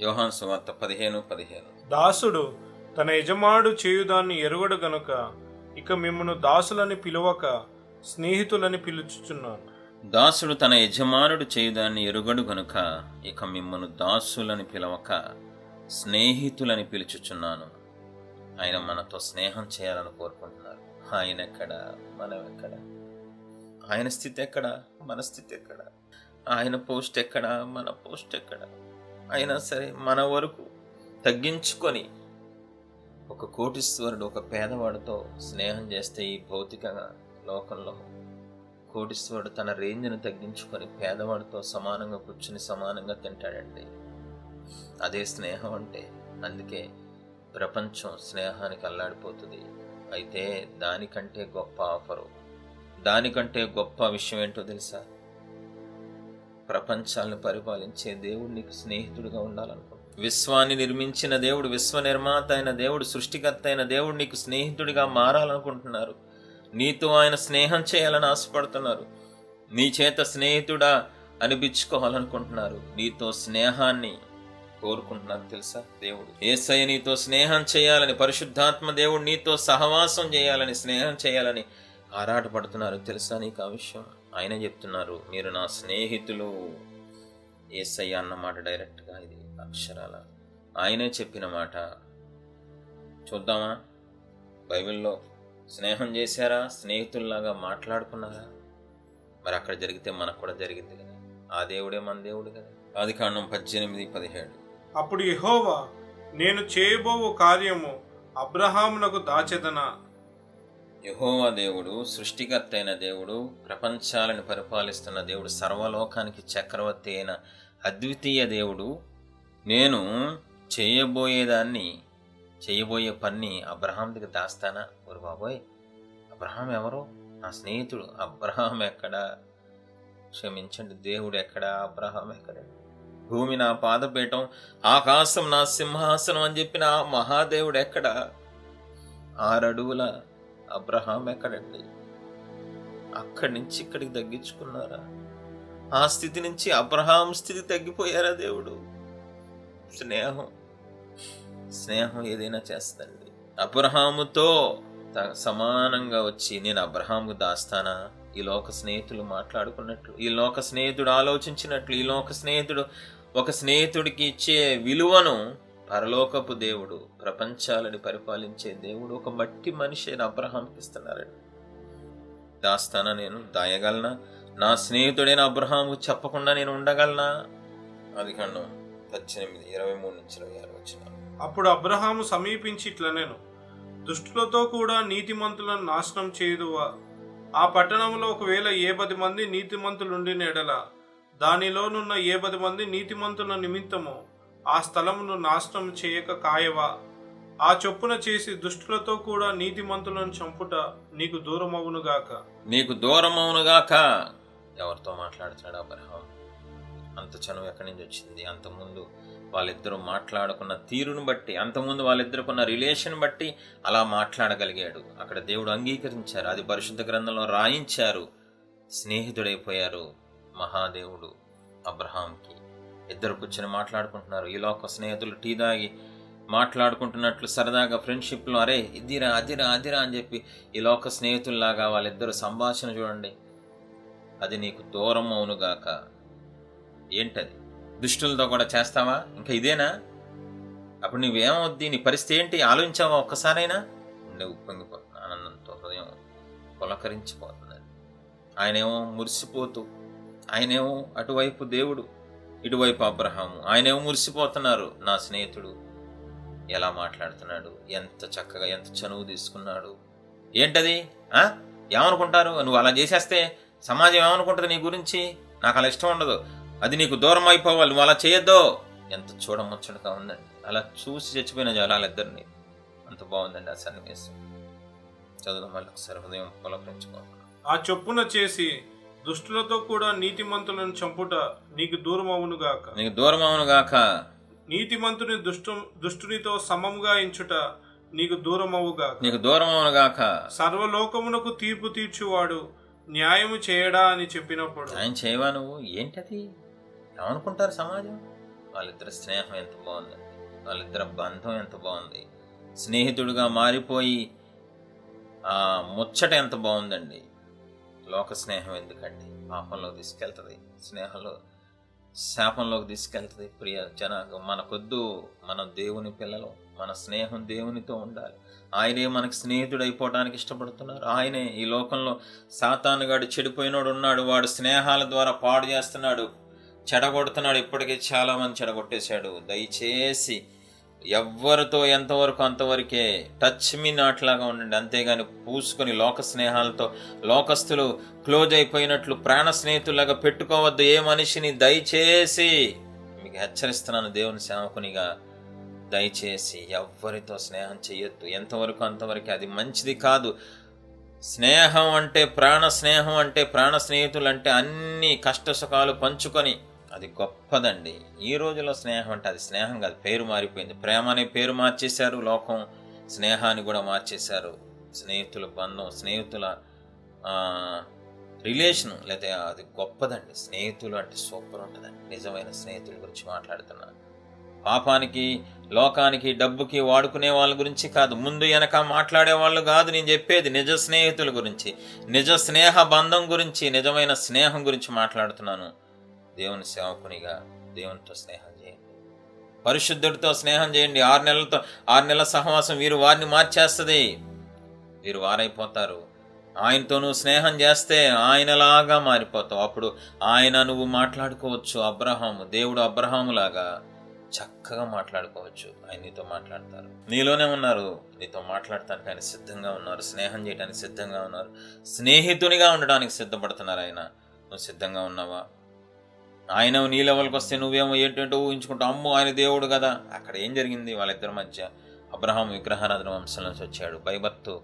యోహాన్ సువార్త పదిహేను పదిహేను. దాసుడు తన యజమానుడు చేయుదాన్ని ఎరుగడు గనుక ఇక మిమ్మను దాసులని పిలువక స్నేహితులని పిలుచుచున్నాను. దాసుడు తన యజమానుడు చేయుదాన్ని ఎరుగడు గనుక ఇక మిమ్మను దాసులని పిలవక స్నేహితులని పిలుచుచున్నాను. ఆయన మనతో స్నేహం చేయాలని కోరుకుంటున్నారు. ఆయన ఎక్కడ? మనం ఎక్కడ? ఆయన స్థితి ఎక్కడ? మన స్థితి ఎక్కడ? ఆయన పోస్ట్ ఎక్కడ? మన పోస్ట్ ఎక్కడ? అయినా సరే మన వరకు తగ్గించుకొని ఒక కోటీశ్వరుడు ఒక పేదవాడితో స్నేహం చేస్తే ఈ భౌతిక లోకంలో కోటీశ్వరుడు తన రేంజ్ను తగ్గించుకొని పేదవాడితో సమానంగా కూర్చుని సమానంగా తింటాడండి. అదే స్నేహం అంటే అందుకే ప్రపంచం స్నేహానికి అల్లాడిపోతుంది. అయితే దానికంటే గొప్ప ఆఫరు దానికంటే గొప్ప విషయం ఏంటో తెలుసా? ప్రపంచాలను పరిపాలించే దేవుడు నీకు స్నేహితుడిగా ఉండాలనుకో విశ్వాన్ని నిర్మించిన దేవుడు విశ్వ నిర్మాత అయిన దేవుడు సృష్టికర్త అయిన దేవుడు నీకు స్నేహితుడిగా మారాలనుకుంటున్నారు. నీతో ఆయన స్నేహం చేయాలని ఆశపడుతున్నారు. నీ చేత స్నేహితుడా అనిపించుకోవాలనుకుంటున్నారు. నీతో స్నేహాన్ని కోరుకుంటున్నారు తెలుసా? దేవుడు ఏసయ్య నీతో స్నేహం చేయాలని పరిశుద్ధాత్మ దేవుడు నీతో సహవాసం చేయాలని స్నేహం చేయాలని ఆరాటపడుతున్నారు తెలుసా నీకు ఆ విషయం? ఆయన చెప్తున్నారు మీరు నా స్నేహితులు. ఏసయ్య అన్నమాట డైరెక్ట్గా ఇది అక్షరాల. ఆయనే చెప్పిన మాట. చూద్దామా? బైబిల్లో స్నేహం చేశారా? స్నేహితుల్లాగా మాట్లాడుకున్నారా? మరి అక్కడ జరిగితే మనకు కూడా జరిగింది కదా. ఆ దేవుడే మన దేవుడు కదా. ఆది కాండం పద్దెనిమిది పదిహేడు. అప్పుడు ఎహోవా నేను చేయబో కార్యము అబ్రహామునకు దాచెదనా? యహోవా దేవుడు సృష్టికర్త అయిన దేవుడు ప్రపంచాలను పరిపాలిస్తున్న దేవుడు సర్వలోకానికి చక్రవర్తి అయిన అద్వితీయ దేవుడు నేను చేయబోయేదాన్ని చేయబోయే పని అబ్రహాం దగ్గర దాస్తానా? ఒరు బాబోయ్ అబ్రహాం ఎవరు? నా స్నేహితుడు. అబ్రహాం ఎక్కడ? క్షమించండి దేవుడు ఎక్కడ? అబ్రహాం ఎక్కడ? భూమి నా పాదపీఠం ఆకాశం నా సింహాసనం అని చెప్పిన మహాదేవుడు ఎక్కడ? ఆరడుగుల అబ్రహాం ఎక్కడండి అక్కడి నుంచి ఇక్కడికి తగ్గించుకున్నారా? ఆ స్థితి నుంచి అబ్రహాం స్థితి తగ్గిపోయారా దేవుడు? స్నేహం. స్నేహం ఏదైనా చేస్తండి. అబ్రహాముతో సమానంగా వచ్చి నేను అబ్రహాముకు దాస్తానా? ఈ లోక స్నేహితులు మాట్లాడుకున్నట్లు ఈ లోక స్నేహితుడు ఆలోచించినట్లు ఈ లోక స్నేహితుడు ఒక స్నేహితుడికి ఇచ్చే విలువను పరలోకపు దేవుడు ప్రపంచాలని పరిపాలించే దేవుడు ఒక మట్టి మనిషి అయిన అబ్రహాంకి ఇస్తున్నారండి. దాస్తానా నేను దాయగలనా? నా స్నేహితుడైన అబ్రహాము చెప్పకుండా నేను ఉండగలనా? అది ఖండం పద్దెనిమిది ఇరవై మూడు నుంచి ఇరవై ఆరు వచ్చిన అప్పుడు అబ్రహాము సమీపించి ఇట్లా నేను దుష్టులతో కూడా నీతిమంతులను నాశనం చేయదువా. ఆ పట్టణంలో ఒకవేళ ఏ పది మంది నీతిమంతులుండిన ఎడల దానిలోనున్న ఏ పది మంది నీతిమంతుల నిమిత్తము ఆ స్థలమును నాశనం చేయక కాయవా? ఆ చొప్పున చేసి దుష్టులతో కూడా నీతిమంతులను చంపుట నీకు దూరమవునుగాక నీకు దూరమవునుగాక ఎవరితో మాట్లాడుతాడు అబ్రహాం అంత చనువు ఎక్కడి నుంచి వచ్చింది? అంతకుముందు వాళ్ళిద్దరూ మాట్లాడుకున్న తీరును బట్టి అంతకుముందు వాళ్ళిద్దరుకున్న రిలేషన్ బట్టి అలా మాట్లాడగలిగాడు. అక్కడ దేవుడు అంగీకరించారు. అది పరిశుద్ధ గ్రంథంలో రాయించారు. స్నేహితుడైపోయారు మహాదేవుడు అబ్రహాంకి ఇద్దరు కూర్చొని మాట్లాడుకుంటున్నారు. ఈలో ఒక స్నేహితులు టీ తాగి మాట్లాడుకుంటున్నట్లు సరదాగా ఫ్రెండ్షిప్లో అరే ఇదిరా అదిరా అదిరా అని చెప్పి ఈ లోక స్నేహితుల్లాగా వాళ్ళిద్దరు సంభాషణ చూడండి. అది నీకు దూరం అవునుగాక ఏంటది? దుష్టులతో కూడా చేస్తావా? ఇంకా ఇదేనా? అప్పుడు నువ్వేమవుద్ది? నీ పరిస్థితి ఏంటి? ఆలోచించావా ఒక్కసారైనా? నువ్వు ఉప్పొంగిపోతున్నా ఆనందంతో హృదయం పులకరించిపోతున్నది. ఆయనేమో మురిసిపోతూ ఆయనేమో అటువైపు దేవుడు ఇటువైపు అబ్రహాము ఆయనేమో మురిసిపోతున్నారు. నా స్నేహితుడు ఎలా మాట్లాడుతున్నాడు? ఎంత చక్కగా ఎంత చనువు తీసుకున్నాడు? ఏంటది? ఏమనుకుంటారు? నువ్వు అలా చేసేస్తే సమాజం ఏమనుకుంటుంది నీ గురించి? నాకు అలా ఇష్టం ఉండదు. అది నీకు దూరం అయిపోవాలి. నువ్వు అలా చేయొద్దో. ఎంత చూడముచ్చటగా ఉందండి. అలా చూసి చచ్చిపోయిన జలాలిద్దరిని అంత బాగుందండి ఆ సన్నివేశం. చదువు మళ్ళీ ఒకసారి. హృదయం ఆ చొప్పున చేసి దుష్టులతో కూడా నీతిమంతులను చంపుట నీకు దూరమవునుగాక నీకు దూరం అవునుగాక నీతిమంతుని దుష్టు దుష్టునితో సమముగా ఎంచుట నీకు దూరమవుగాక నీకు దూరం అవునుగాక సర్వలోకమునకు తీర్పు తీర్చువాడు న్యాయము చేయడా అని చెప్పినప్పుడు ఆయన చేయవా నువ్వు? ఏంటది? ఏమనుకుంటారు సమాజం? వాళ్ళిద్దరి స్నేహం ఎంత బాగుందండి వాళ్ళిద్దరి బంధం ఎంత బాగుంది. స్నేహితుడిగా మారిపోయి ఆ ముచ్చట ఎంత బాగుందండి. లోక స్నేహం ఎందుకండి? పాపంలోకి తీసుకెళ్తుంది స్నేహంలో శాపంలోకి తీసుకెళ్తుంది. ప్రియ జనాంగం మనకొద్దు మన దేవుని పిల్లలు మన స్నేహం దేవునితో ఉండాలి. ఆయనే మనకి స్నేహితుడు అయిపోవడానికి ఇష్టపడుతున్నారు. ఆయనే ఈ లోకంలో సాతానుగాడు చెడిపోయినోడు ఉన్నాడు వాడు స్నేహాల ద్వారా పాడు చేస్తున్నాడు చెడగొడుతున్నాడు. ఇప్పటికే చాలామంది చెడగొట్టేశాడు. దయచేసి ఎవ్వరితో ఎంతవరకు అంతవరకే టచ్ మీ నాట్లాగా ఉండండి. అంతేగాని పూసుకొని లోక స్నేహాలతో లోకస్తులు క్లోజ్ అయిపోయినట్లు ప్రాణ స్నేహితులాగా పెట్టుకోవద్దు. ఏ మనిషిని దయచేసి మీకు హెచ్చరిస్తున్నాను దేవుని సేవకునిగా దయచేసి ఎవ్వరితో స్నేహం చేయొద్దు. ఎంతవరకు అంతవరకు అది మంచిది కాదు. స్నేహం అంటే ప్రాణ స్నేహం అంటే ప్రాణ స్నేహితులు అంటే అన్ని కష్ట సుఖాలు పంచుకొని అది గొప్పదండి. ఈ రోజులో స్నేహం అంటే అది స్నేహం కాదు పేరు మారిపోయింది. ప్రేమ అనే పేరు మార్చేశారు లోకం స్నేహాన్ని కూడా మార్చేశారు. స్నేహితుల బంధం స్నేహితుల రిలేషను లేదా అది గొప్పదండి. స్నేహితులు అంటే సూపర్ ఉంటుందండి. నిజమైన స్నేహితుల గురించి మాట్లాడుతున్నాను పాపానికి లోకానికి డబ్బుకి వాడుకునే వాళ్ళ గురించి కాదు. ముందు వెనక మాట్లాడే వాళ్ళు కాదు. నేను చెప్పేది నిజ స్నేహితుల గురించి నిజ స్నేహ బంధం గురించి నిజమైన స్నేహం గురించి మాట్లాడుతున్నాను. దేవుని సేవకునిగా దేవునితో స్నేహం చేయండి. పరిశుద్ధుడితో స్నేహం చేయండి. ఆరు నెలలతో ఆరు నెలల సహవాసం వీరు వారిని మార్చేస్తుంది. వీరు వారైపోతారు. ఆయనతో నువ్వు స్నేహం చేస్తే ఆయనలాగా మారిపోతావు. అప్పుడు ఆయన నువ్వు మాట్లాడుకోవచ్చు. అబ్రహాము దేవుడు అబ్రహాములాగా చక్కగా మాట్లాడుకోవచ్చు. ఆయన నీతో మాట్లాడతారు. నీలోనే ఉన్నారు. నీతో మాట్లాడటానికి ఆయన సిద్ధంగా ఉన్నారు. స్నేహం చేయడానికి సిద్ధంగా ఉన్నారు. స్నేహితునిగా ఉండడానికి సిద్ధపడుతున్నారు ఆయన. నువ్వు సిద్ధంగా ఉన్నావా? ఆయన నీ లెవెల్కి వస్తే నువ్వేమో ఏంటంటో ఊహించుకుంటావు అమ్మో ఆయన దేవుడు కదా. అక్కడ ఏం జరిగింది? వాళ్ళిద్దరి మధ్య అబ్రహాం విగ్రహారాధన వంశం నుంచి వచ్చాడు. భయభత్తు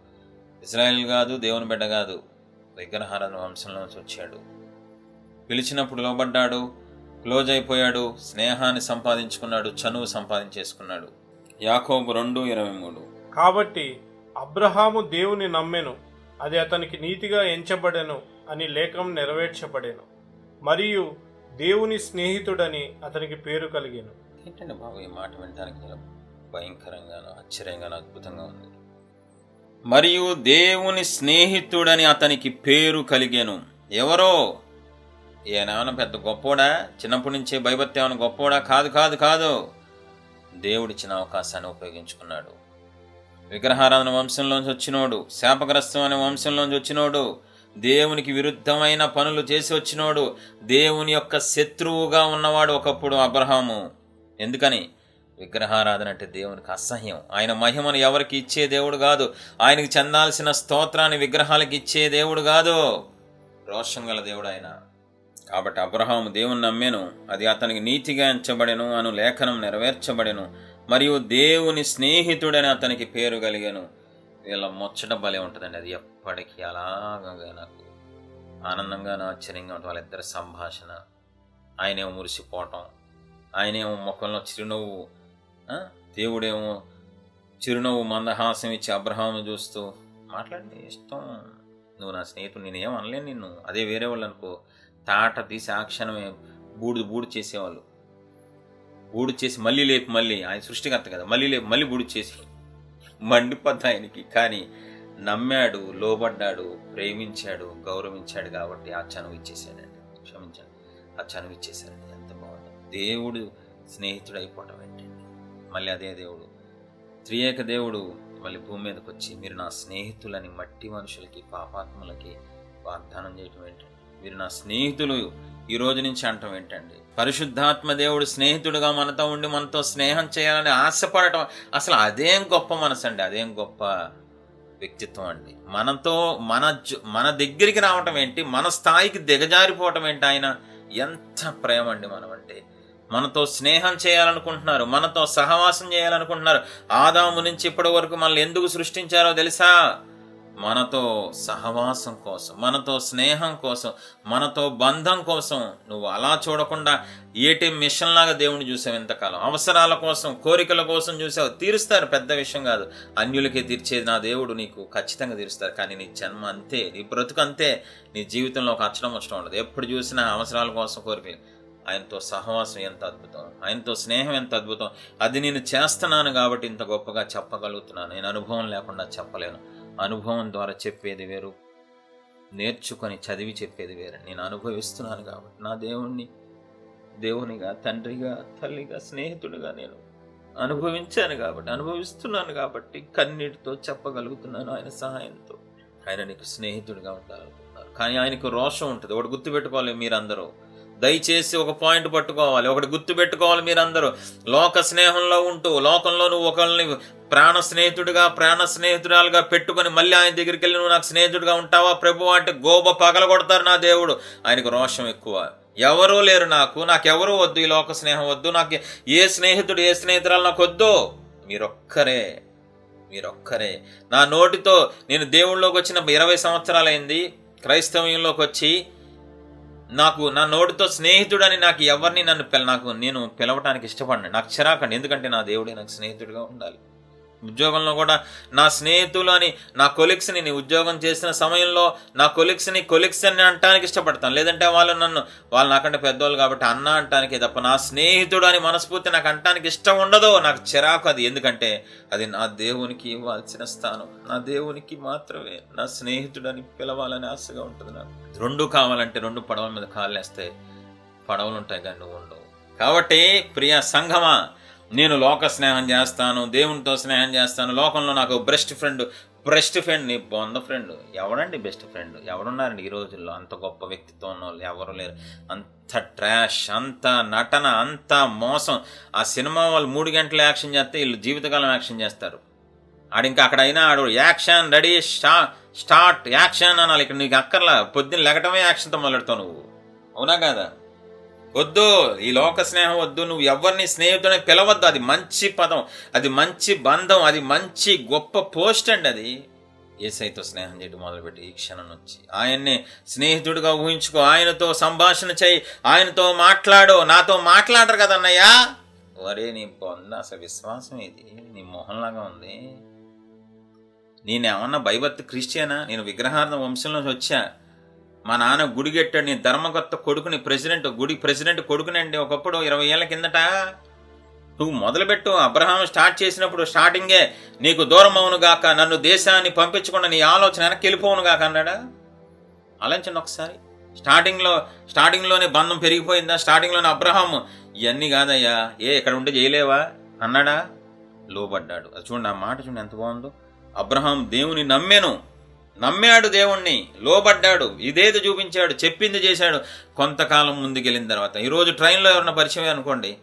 ఇజ్రాయెల్ కాదు దేవుని బిడ్డ కాదు విగ్రహారాధన వంశంలో నుంచి వచ్చాడు. పిలిచినప్పుడు లోబడ్డాడు క్లోజ్ అయిపోయాడు స్నేహాన్ని సంపాదించుకున్నాడు చనువు సంపాదించేసుకున్నాడు. యాకోబు రెండు ఇరవై మూడు. కాబట్టి అబ్రహాము దేవుని నమ్మెను అది అతనికి నీతిగా ఎంచబడెను అని లేఖం నెరవేర్చబడెను. మరియు దేవుని స్నేహితుడని అతనికి పేరు కలిగాను. ఏంటంటే బాబు ఈ మాట వినడానికి భయంకరంగాను ఆశ్చర్యంగాను అద్భుతంగా ఉంది? మరియు దేవుని స్నేహితుడని అతనికి పేరు కలిగాను. ఎవరో? ఏ నాన్న పెద్ద గొప్పోడా? చిన్నప్పటి నుంచే భయభక్తి ఏమైనా గొప్పోడా? కాదు కాదు కాదు. దేవుడిచ్చిన అవకాశాన్ని ఉపయోగించుకున్నాడు. విగ్రహారాధన వంశంలోంచి వచ్చినోడు శాపగ్రస్తం అనే వంశంలోంచి వచ్చినోడు దేవునికి విరుద్ధమైన పనులు చేసి వచ్చినోడు దేవుని యొక్క శత్రువుగా ఉన్నవాడు ఒకప్పుడు అబ్రహాము. ఎందుకని? విగ్రహారాధన అంటే దేవునికి అసహ్యం. ఆయన మహిమను ఎవరికి ఇచ్చే దేవుడు కాదు. ఆయనకి చెందాల్సిన స్తోత్రాన్ని విగ్రహాలకు ఇచ్చే దేవుడు కాదు. రోషం గల దేవుడు ఆయన. కాబట్టి అబ్రహాము దేవుని నమ్మెను. అది అతనికి నీతిగా ఎంచబడెను అను లేఖనం నెరవేర్చబడెను మరియు దేవుని స్నేహితుడని అతనికి పేరు కలిగాను. వీళ్ళ ముచ్చట భలే ఉంటుందండి అది ఎప్పటికీ. అలాగా నాకు ఆనందంగా ఆశ్చర్యంగా ఉంటుంది వాళ్ళిద్దరి సంభాషణ. ఆయనేమో మురిసిపోవటం. ఆయనేమో ముఖంలో చిరునవ్వు దేవుడేమో చిరునవ్వు మందహాసం ఇచ్చి అబ్రహాం చూస్తూ మాట్లాడితే ఇష్టం. నువ్వు నా స్నేహితుడు నేనేం అనలేను నిన్ను. అదే వేరే వాళ్ళు అనుకో. తాట తీసి ఆ క్షణమే బూడిద బూడి చేసేవాళ్ళు. బూడి చేసి మళ్ళీ లేపు మళ్ళీ ఆయన సృష్టికర్త కదా. మళ్ళీ లేపు మళ్ళీ బూడి చేసి మండిపోద్ది ఆయనకి కానీ నమ్మాడు లోబడ్డాడు ప్రేమించాడు గౌరవించాడు కాబట్టి ఆ చనువు ఇచ్చేసాడండి. క్షమించండి. ఆ చనువు ఇచ్చేసాడండి ఎంత బాగుంది. దేవుడు స్నేహితుడు అయిపోవటం ఏంటండి? మళ్ళీ అదే దేవుడు. త్రియేక దేవుడు మళ్ళీ భూమి మీదకి వచ్చి మీరు నా స్నేహితులని మట్టి మనుషులకి పాపాత్ములకి వాగ్దానం చేయటం ఏంటండి? మీరు నా స్నేహితులు. ఈ రోజు నుంచి అంటాం ఏంటండి? పరిశుద్ధాత్మ దేవుడు స్నేహితుడుగా మనతో ఉండి మనతో స్నేహం చేయాలని ఆశపడటం అసలు అదేం గొప్ప మనసు అండి అదేం గొప్ప వ్యక్తిత్వం అండి. మనతో మన మన దగ్గరికి రావటం ఏంటి మన స్థాయికి దిగజారిపోవటం ఏంటి ఆయన? ఎంత ప్రేమ అండి మనం అంటే మనతో స్నేహం చేయాలనుకుంటున్నారు మనతో సహవాసం చేయాలనుకుంటున్నారు. ఆదాము నుంచి ఇప్పటి వరకు మనల్ని ఎందుకు సృష్టించారో తెలుసా? మనతో సహవాసం కోసం మనతో స్నేహం కోసం మనతో బంధం కోసం నువ్వు అలా చూడకుండా ఏటీఎం మిషన్ లాగా దేవుని చూసావు ఎంతకాలం అవసరాల కోసం కోరికల కోసం చూసావు? తీరుస్తారు పెద్ద విషయం కాదు. అన్యులకే తీర్చేది నా దేవుడు నీకు ఖచ్చితంగా తీరుస్తారు. కానీ నీ జన్మ అంతే నీ బ్రతుకు అంతే నీ జీవితంలో ఒక అచ్చడం వచ్చడం ఉండదు. ఎప్పుడు చూసినా అవసరాల కోసం కోరికలు. ఆయనతో సహవాసం ఎంత అద్భుతం ఆయనతో స్నేహం ఎంత అద్భుతం. అది నేను చేస్తున్నాను కాబట్టి ఇంత గొప్పగా చెప్పగలుగుతున్నాను. నేను అనుభవం లేకుండా చెప్పలేను. అనుభవం ద్వారా చెప్పేది వేరు. నేర్చుకొని చదివి చెప్పేది వేరు. నేను అనుభవిస్తున్నాను కాబట్టి నా దేవుణ్ణి దేవునిగా తండ్రిగా తల్లిగా స్నేహితుడిగా నేను అనుభవించాను కాబట్టి అనుభవిస్తున్నాను కాబట్టి కన్నీటితో చెప్పగలుగుతున్నాను ఆయన సహాయంతో. ఆయన నీకు స్నేహితుడిగా ఉండాలనుకుంటున్నారు. కానీ ఆయనకు రోషం ఉంటుంది. ఒకటి గుర్తుపెట్టుకోవాలి మీరందరూ. దయచేసి ఒక పాయింట్ పట్టుకోవాలి. ఒకటి గుర్తుపెట్టుకోవాలి మీరందరూ. లోక స్నేహంలో ఉంటూ లోకంలో నువ్వు ఒకరిని ప్రాణ స్నేహితుడిగా ప్రాణ స్నేహితురాలుగా పెట్టుకొని మళ్ళీ ఆయన దగ్గరికి వెళ్ళి నువ్వు నాకు స్నేహితుడిగా ఉంటావా? ప్రభు అంటే గోబ పగల కొడతారు నా దేవుడు. ఆయనకు రోషం ఎక్కువ. ఎవరూ లేరు నాకు. నాకెవరూ వద్దు. ఈ లోక స్నేహం వద్దు. నాకు ఏ స్నేహితుడు ఏ స్నేహితురాలు నాకు వద్దు. మీరొక్కరే. మీరొక్కరే. నా నోటితో నేను దేవుళ్ళలోకి వచ్చిన ఇరవై సంవత్సరాలైంది. క్రైస్తవంలోకి వచ్చి నాకు నా నోటితో స్నేహితుడని నాకు ఎవరిని నన్ను నాకు నేను పిలవటానికి ఇష్టపడను. నాకు చిరాకండి. ఎందుకంటే నా దేవుడే నాకు స్నేహితుడిగా ఉండాలి. ఉద్యోగంలో కూడా నా స్నేహితులు అని నా కొలిక్స్ని నీ ఉద్యోగం చేసిన సమయంలో నా కొలిక్స్ని కొలిక్స్ అని అంటానికి ఇష్టపడతాను. లేదంటే వాళ్ళు నన్ను వాళ్ళు నాకంటే పెద్దవాళ్ళు కాబట్టి అన్న అంటానికి తప్ప నా స్నేహితుడు అని మనస్ఫూర్తి నాకు అంటానికి ఇష్టం ఉండదు. నాకు చిరాకు అది. ఎందుకంటే అది నా దేవునికి ఇవ్వాల్సిన స్థానం. నా దేవునికి మాత్రమే నా స్నేహితుడు అని పిలవాలని ఆశగా ఉంటుంది నాకు. రెండు కావాలంటే రెండు పడవల మీద కాళ్ళు వేస్తే పడవలు ఉంటాయి కానీ నువ్వు ఉండవు. కాబట్టి ప్రియ సంఘమా నేను లోక స్నేహం చేస్తాను దేవునితో స్నేహం చేస్తాను లోకంలో నాకు బెస్ట్ ఫ్రెండ్ బెస్ట్ ఫ్రెండ్ నీ బొంద ఫ్రెండ్ ఎవడండి బెస్ట్ ఫ్రెండ్ ఎవరున్నారండి ఈ రోజుల్లో? అంత గొప్ప వ్యక్తిత్వం ఉన్న వాళ్ళు ఎవరు లేరు. అంత ట్రాష్ అంత నటన అంత మోసం. ఆ సినిమా వాళ్ళు మూడు గంటలు యాక్షన్ చేస్తే వీళ్ళు జీవితకాలం యాక్షన్ చేస్తారు. ఆడు ఇంకా అక్కడ అయినా ఆడు యాక్షన్ రెడీ స్టా స్టార్ట్ యాక్షన్ అనాలి. ఇక్కడ నీకు అక్కర్లా. పొద్దున్న లెగటమే యాక్షన్తో మొదలెడతావు నువ్వు. అవునా కదా? వద్దు ఈ లోక స్నేహం వద్దు నువ్వు ఎవరిని స్నేహితుడని పిలవద్దు అది మంచి పదం అది మంచి బంధం అది మంచి గొప్ప పోస్ట్ అండి అది. ఏసైతో స్నేహం చేయడం మొదలుపెట్టి ఈ క్షణం నుంచి. ఆయన్ని స్నేహితుడిగా ఊహించుకో ఆయనతో సంభాషణ చేయి ఆయనతో మాట్లాడు నాతో మాట్లాడరు కదన్నయ్యా వరే నీ పొంద అసలు విశ్వాసం ఇది నీ మొహంలాగా ఉంది. నేనేమన్నా భయభక్తి క్రిస్టియనా? నేను విగ్రహార్థ వంశంలోంచి వచ్చా. మా నాన్న గుడి కట్టాడు నేను ధర్మకర్త కొడుకుని ప్రెసిడెంట్ గుడి ప్రెసిడెంట్ కొడుకునండి ఒకప్పుడు ఇరవై ఏళ్ళ కిందట. నువ్వు మొదలుపెట్టు అబ్రహాం స్టార్ట్ చేసినప్పుడు స్టార్టింగే నీకు దూరం అవునుగాక నన్ను దేశాన్ని పంపించకుండా నీ ఆలోచన వెనక్కి వెళ్ళిపోవును అన్నాడా? ఆలోచన ఒకసారి. స్టార్టింగ్లో స్టార్టింగ్లోనే బంధం పెరిగిపోయిందా? స్టార్టింగ్లోనే అబ్రహాం ఇవన్నీ కాదయ్యా ఏ ఇక్కడ ఉంటే చేయలేవా? అన్నాడా? లోబడ్డాడు. అది చూడండి ఆ మాట చూడండి ఎంత బాగుందో. అబ్రహాం దేవుని నమ్మేను నమ్మాడు దేవుణ్ణి లోబడ్డాడు ఇదేది చూపించాడు చెప్పింది చేశాడు. కొంతకాలం ముందుకెళ్ళిన తర్వాత ఈరోజు ట్రైన్లో ఎవరన్నా పరిచయం అనుకోండి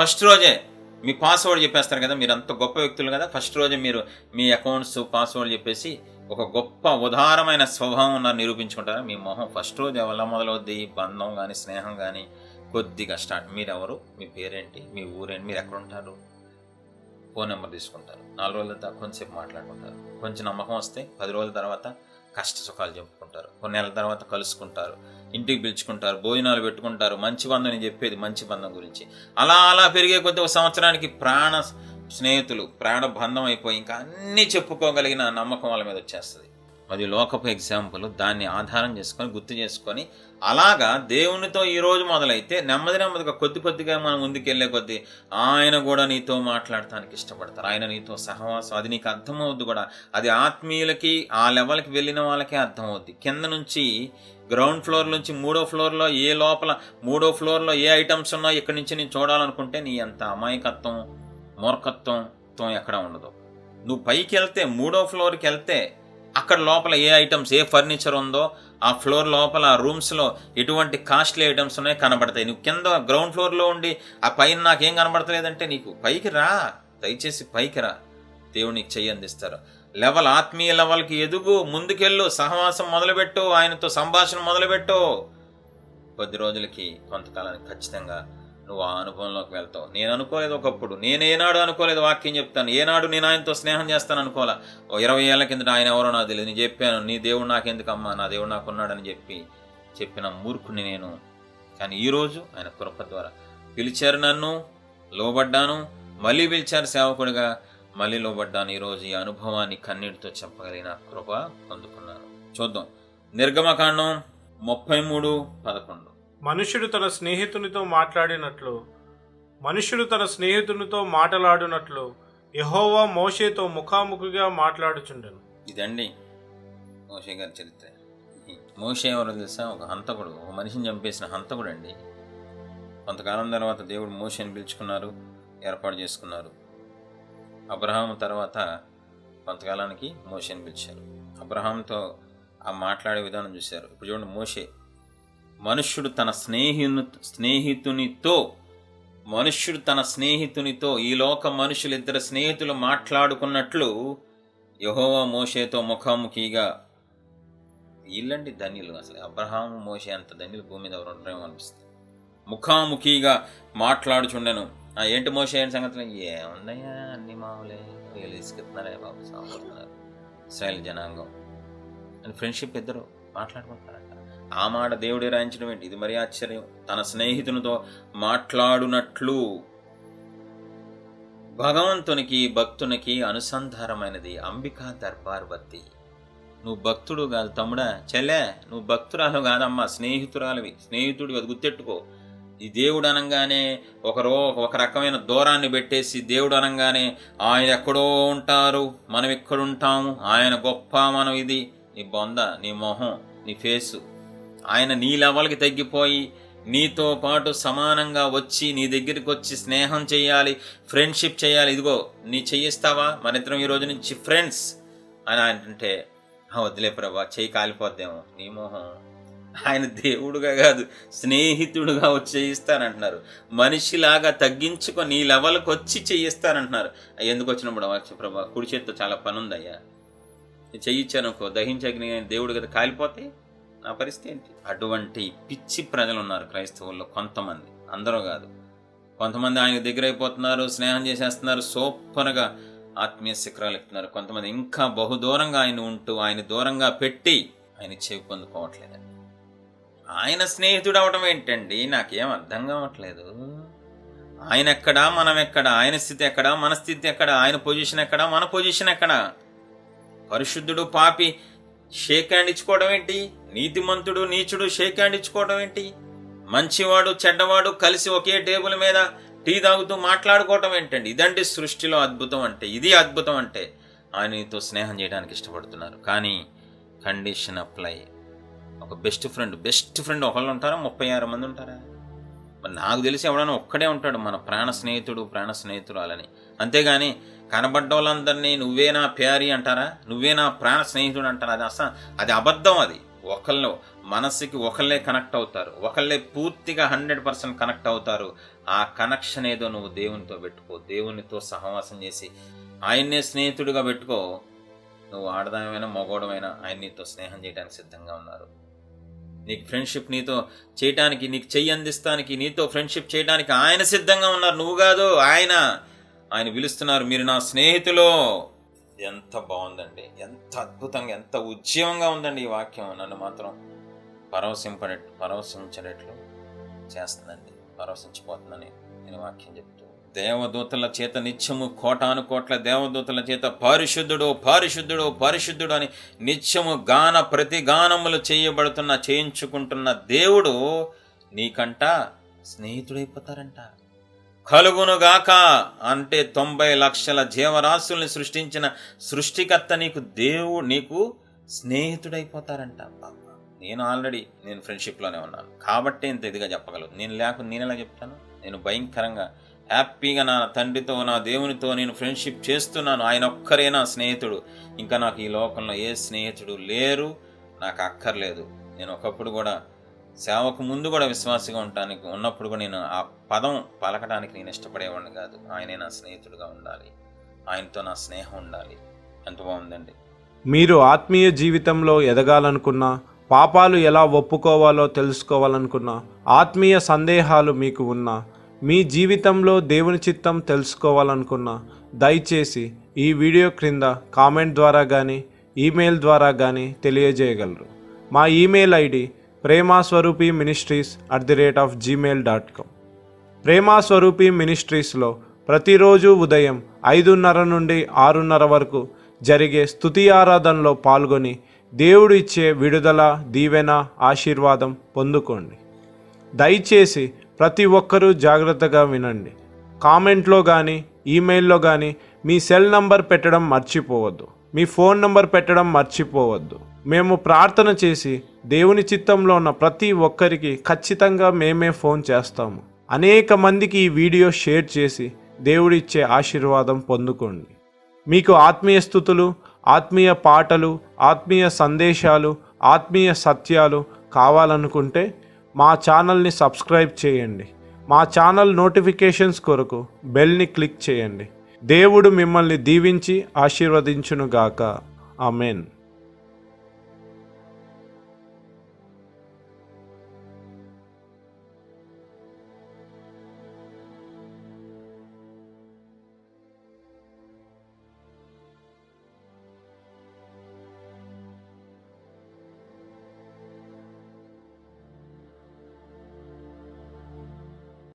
ఫస్ట్ రోజే మీ పాస్వర్డ్ చెప్పేస్తారు కదా మీరు అంత గొప్ప వ్యక్తులు కదా ఫస్ట్ రోజే మీరు మీ అకౌంట్స్ పాస్వర్డ్ చెప్పేసి ఒక గొప్ప ఉదారమైన స్వభావం ఉన్నారు నిరూపించుకుంటారా? మీ మొహం ఫస్ట్ రోజు ఎవరి మొదలవుద్ది? బంధం కానీ స్నేహం కానీ కొద్దిగా స్టార్ట్. మీరెవరు? మీ పేరేంటి? మీ ఊరేంటి? మీరు ఎక్కడ ఉంటారు ఫోన్ నెంబర్ తీసుకుంటారు. నాలుగు రోజుల తర్వాత కొంచెంసేపు మాట్లాడుకుంటారు. కొంచెం నమ్మకం వస్తే పది రోజుల తర్వాత కష్ట సుఖాలు చెప్పుకుంటారు. కొన్ని నెలల తర్వాత కలుసుకుంటారు. ఇంటికి పిలుచుకుంటారు. భోజనాలు పెట్టుకుంటారు. మంచి బంధం నేను చెప్పేది మంచి బంధం గురించి. అలా అలా పెరిగే కొద్ది ఒక సంవత్సరానికి ప్రాణ స్నేహితులు ప్రాణ బంధం అయిపోయి ఇంకా అన్నీ చెప్పుకోగలిగిన నమ్మకం వాళ్ళ మీద వచ్చేస్తుంది. అది లోకపు ఎగ్జాంపుల్ దాన్ని ఆధారం చేసుకొని గుర్తు చేసుకొని అలాగా దేవునితో ఈ రోజు మొదలైతే నెమ్మది నెమ్మదిగా కొద్ది కొద్దిగా మనం ముందుకెళ్ళే కొద్దీ ఆయన కూడా నీతో మాట్లాడటానికి ఇష్టపడతారు. ఆయన నీతో సహవాసం అది నీకు అర్థమవుద్ది కూడా. అది ఆత్మీయులకి ఆ లెవెల్కి వెళ్ళిన వాళ్ళకే అర్థమవుద్ది. కింద నుంచి గ్రౌండ్ ఫ్లోర్ నుంచి మూడో ఫ్లోర్లో ఏ లోపల మూడో ఫ్లోర్లో ఏ ఐటమ్స్ ఉన్నాయో ఇక్కడి నుంచి నేను చూడాలనుకుంటే నీ అంత అమాయకత్వం మూర్ఖత్వంతో ఎక్కడ ఉండదు. నువ్వు పైకి వెళ్తే మూడో ఫ్లోర్కి వెళ్తే అక్కడ లోపల ఏ ఐటమ్స్ ఏ ఫర్నిచర్ ఉందో ఆ ఫ్లోర్ లోపల ఆ రూమ్స్లో ఎటువంటి కాస్ట్లీ ఐటమ్స్ ఉన్నాయి కనబడతాయి. నువ్వు కింద గ్రౌండ్ ఫ్లోర్లో ఉండి ఆ పైన నాకేం కనబడతలేదంటే నీకు పైకి రా దయచేసి పైకి రా. దేవుడు నీకు చెయ్యి అందిస్తారు. లెవెల్ ఆత్మీయ లెవెల్కి ఎదుగు ముందుకెళ్ళు సహవాసం మొదలుపెట్టు ఆయనతో సంభాషణ మొదలుపెట్టు. కొద్ది రోజులకి కొంతకాలానికి ఖచ్చితంగా నువ్వు ఆ అనుభవంలోకి వెళ్తావు. నేను అనుకోలేదు ఒకప్పుడు. నేను ఏనాడు అనుకోలేదు వాక్యం చెప్తాను. ఏనాడు నేను ఆయనతో స్నేహం చేస్తాను అనుకోలే ఓ ఇరవై ఏళ్ళ కిందట ఆయన ఎవరో నాకు తెలియదు. నేను చెప్పాను నీ దేవుడు నాకెందుకమ్మా? నా దేవుడు నాకు ఉన్నాడని చెప్పి చెప్పిన మూర్ఖుని నేను. కానీ ఈరోజు ఆయన కృప ద్వారా పిలిచారు నన్ను లోబడ్డాను మళ్ళీ పిలిచారు సేవకుడిగా. మళ్ళీ లోబడ్డాను. ఈరోజు ఈ అనుభవాన్ని కన్నీటితో చెప్పగలిగిన కృప పొందుకున్నాను. చూద్దాం. నిర్గమకాండం ముప్పై మూడు పదకొండు. మనుష్యుడు తన స్నేహితునితో మాట్లాడినట్లు మనుష్యుడు తన స్నేహితునితో మాటలాడినట్లు యహోవా మోషేతో ముఖాముఖిగా మాట్లాడుచుండెను. ఇదండి మోషే గారి చరిత్ర. మోషే ఎవరు తెలుసా? ఒక హంతకుడు ఒక మనిషిని చంపేసిన హంతకుడు అండి. కొంతకాలం తర్వాత దేవుడు మోషేని పిలుచుకున్నారు ఏర్పాటు చేసుకున్నారు. అబ్రహాం తర్వాత కొంతకాలానికి మోషేని పిలిచారు. అబ్రహాంతో ఆ మాట్లాడే విధానం చూశారు. ఇప్పుడు చూడండి మోషే. మనుష్యుడు తన స్నేహిను స్నేహితునితో మనుష్యుడు తన స్నేహితునితో ఈ లోక మనుషులు ఇద్దరు స్నేహితులు మాట్లాడుకున్నట్లు యహోవా మోషేతో ముఖాముఖిగా వీళ్ళండి ధన్యులు అసలు. అబ్రహాం మోషే అంత ధన్యులు భూమి మీద ఎవరు అనిపిస్తుంది. ముఖాముఖిగా మాట్లాడుచుండెను. ఆ ఏంటి మోషే ఏంటి సంగతులు? ఏముందయ్యా అన్ని మామూలే. వీళ్ళు తీసుకెళ్తున్నారే బాబు సాగుతున్నారు ఇస్రాయల్ జనాంగం. అని ఫ్రెండ్షిప్ ఇద్దరు మాట్లాడుకుంటారంట ఆ మాట దేవుడే రాయించడం ఏంటి? ఇది మరీ ఆశ్చర్యం. తన స్నేహితునితో మాట్లాడునట్లు. భగవంతునికి భక్తునికి అనుసంధానమైనది అంబికా దర్బార్వతి. నువ్వు భక్తుడు కాదు తమ్ముడా. చెల్లే నువ్వు భక్తురాలు కాదమ్మా స్నేహితురాలివి. స్నేహితుడివి అది గుర్తెట్టుకో. ఈ దేవుడు అనగానే ఒకరో ఒక రకమైన దూరాన్ని పెట్టేసి దేవుడు అనగానే ఆయన ఎక్కడో ఉంటారు. మనం ఎక్కడుంటాము? ఆయన గొప్ప మనం ఇది. నీ బొంద నీ మొహం నీ ఫేసు. ఆయన నీ లెవెల్కి తగ్గిపోయి నీతో పాటు సమానంగా వచ్చి నీ దగ్గరికి వచ్చి స్నేహం చేయాలి ఫ్రెండ్షిప్ చేయాలి. ఇదిగో నీ చేయిస్తావా? మన ఈ రోజు నుంచి ఫ్రెండ్స్ అని ఆయన అంటే వద్దులే వదిలే ప్రభా చేయి కాలిపోద్దేమో నీ మోహం. ఆయన దేవుడుగా కాదు స్నేహితుడుగా వచ్చి చేయిస్తానంటున్నారు. మనిషిలాగా తగ్గించుకొని నీ లెవెల్కి వచ్చి చేయిస్తానంటున్నారు. ఎందుకు వచ్చినప్పుడు వచ్చి ప్రభా కుడి చేతితో చాలా పని ఉందయ్యా చెయ్యిచ్చానుకో దహించగ్ని దేవుడు కదా కాలిపోతే నా పరిస్థితి ఏంటి? అటువంటి పిచ్చి ప్రజలు ఉన్నారు క్రైస్తవుల్లో కొంతమంది. అందరూ కాదు. కొంతమంది ఆయన దగ్గర అయిపోతున్నారు స్నేహం చేసేస్తున్నారు సూపర్గా ఆత్మీయ శిఖరాలు ఎక్కుతున్నారు. కొంతమంది ఇంకా బహుదూరంగా ఆయన ఉంటూ ఆయన దూరంగా పెట్టి ఆయన చెవి పొందుకోవట్లేదండి. ఆయన స్నేహితుడు అవడం ఏంటండి? నాకేం అర్థం కావట్లేదు. ఆయన ఎక్కడా మనం ఎక్కడ? ఆయన స్థితి ఎక్కడ? మన స్థితి ఎక్కడ? ఆయన పొజిషన్ ఎక్కడ? మన పొజిషన్ ఎక్కడ? పరిశుద్ధుడు పాపి షేక్ హ్యాండ్ ఇచ్చుకోవడం ఏంటి? నీతిమంతుడు నీచుడు షేక్ హ్యాండ్ ఇచ్చుకోవడం ఏంటి? మంచివాడు చెడ్డవాడు కలిసి ఒకే టేబుల్ మీద టీ తాగుతూ మాట్లాడుకోవటం ఏంటండి? ఇదండి సృష్టిలో అద్భుతం అంటే ఇది అద్భుతం అంటే. ఆయనతో స్నేహం చేయడానికి ఇష్టపడుతున్నారు. కానీ కండిషన్ అప్లై. ఒక బెస్ట్ ఫ్రెండ్ బెస్ట్ ఫ్రెండ్ ఒకళ్ళు ఉంటారా? ముప్పై ఆరు మంది ఉంటారా? మరి నాకు తెలిసి ఎవడైనా ఒక్కడే ఉంటాడు మన ప్రాణ స్నేహితుడు ప్రాణ స్నేహితురాలని. అంతేగాని కనబడ్డ వాళ్ళందరినీ నువ్వే నా ప్యారీ అంటారా? నువ్వే నా ప్రాణ స్నేహితుడు అంటారా? అది అసలు అది అబద్ధం అది. ఒకళ్ళు మనసుకి ఒకళ్ళే కనెక్ట్ అవుతారు. ఒకళ్ళే పూర్తిగా హండ్రెడ్ పర్సెంట్ కనెక్ట్ అవుతారు. ఆ కనెక్షన్ ఏదో నువ్వు దేవునితో పెట్టుకో దేవునితో సహవాసం చేసి ఆయన్నే స్నేహితుడిగా పెట్టుకో. నువ్వు ఆడదామైనా మగోడమైనా ఆయన నీతో స్నేహం చేయడానికి సిద్ధంగా ఉన్నారు. నీకు ఫ్రెండ్షిప్ నీతో చేయటానికి నీకు చెయ్యి అందిస్తానికి నీతో ఫ్రెండ్షిప్ చేయడానికి ఆయన సిద్ధంగా ఉన్నారు. నువ్వు కాదు ఆయన. ఆయన పిలుస్తున్నారు మీరు నా స్నేహితులు. ఎంత బాగుందండి. ఎంత అద్భుతంగా ఎంత ఉద్యమంగా ఉందండి ఈ వాక్యం. నన్ను మాత్రం పరవశింపడే పరవశించినట్లు చేస్తుందండి. పరవశించిపోతుందని నేను వాక్యం చెప్తూ. దేవదూతల చేత నిత్యము కోటాను కోట్ల దేవదూతల చేత పారిశుద్ధుడు పారిశుద్ధుడు పారిశుద్ధుడు అని నిత్యము గాన ప్రతి గానములు చేయబడుతున్న చేయించుకుంటున్న దేవుడు నీకంట స్నేహితుడైపోతారంట. కలుగునుగాక అంటే తొంభై లక్షల జీవరాశుల్ని సృష్టించిన సృష్టికర్త నీకు దేవుడు నీకు స్నేహితుడైపోతారంట. నేను ఆల్రెడీ నేను ఫ్రెండ్షిప్లోనే ఉన్నాను. కాబట్టి ఇంత ఇదిగా చెప్పగలను. నేను లేకుండా నేను ఎలా చెప్తాను? నేను భయంకరంగా హ్యాపీగా నా తండ్రితో నా దేవునితో నేను ఫ్రెండ్షిప్ చేస్తున్నాను. ఆయన ఒక్కరే నా స్నేహితుడు. ఇంకా నాకు ఈ లోకంలో ఏ స్నేహితుడు లేరు? నాకు అక్కర్లేదు. నేను ఒకప్పుడు కూడా సేవకు ముందు కూడా విశ్వాసిగా ఉండటానికి ఉన్నప్పుడు కూడా నేను ఆ పదం పలకడానికి నేను ఇష్టపడేవాడిని కాదు. ఆయనే నా స్నేహితుడిగా ఉండాలి. ఆయనతో నా స్నేహం ఉండాలి. ఎంత బాగుందండి. మీరు ఆత్మీయ జీవితంలో ఎదగాలనుకున్నా పాపాలు ఎలా ఒప్పుకోవాలో తెలుసుకోవాలనుకున్నా ఆత్మీయ సందేహాలు మీకు ఉన్నా మీ జీవితంలో దేవుని చిత్తం తెలుసుకోవాలనుకున్నా దయచేసి ఈ వీడియో క్రింద కామెంట్ ద్వారా కానీ ఈమెయిల్ ద్వారా కానీ తెలియజేయగలరు. మా email ID Premaswarupi ministries at the rate of Gmail dot com. Prema Swarupi మినిస్ట్రీస్లో ప్రతిరోజు ఉదయం ఐదున్నర నుండి ఆరున్నర వరకు జరిగే స్థుతి ఆరాధనలో పాల్గొని దేవుడు ఇచ్చే విడుదల దీవెన ఆశీర్వాదం పొందుకోండి. దయచేసి ప్రతి ఒక్కరూ జాగ్రత్తగా వినండి. కామెంట్లో కానీ ఈమెయిల్లో కానీ మీ సెల్ నంబర్ పెట్టడం మర్చిపోవద్దు. మీ ఫోన్ నంబర్ పెట్టడం మర్చిపోవద్దు. మేము ప్రార్థన చేసి దేవుని చిత్తంలో ఉన్న ప్రతి ఒక్కరికి ఖచ్చితంగా మేమే ఫోన్ చేస్తాము. అనేక మందికి ఈ వీడియో షేర్ చేసి దేవుడిచ్చే ఆశీర్వాదం పొందుకోండి. మీకు ఆత్మీయ స్థుతులు ఆత్మీయ పాటలు ఆత్మీయ సందేశాలు ఆత్మీయ సత్యాలు కావాలనుకుంటే మా ఛానల్ని సబ్స్క్రైబ్ చేయండి. మా ఛానల్ నోటిఫికేషన్స్ కొరకు బెల్ని క్లిక్ చేయండి. దేవుడు మిమ్మల్ని దీవించి ఆశీర్వదించునుగాక. ఆమెన్.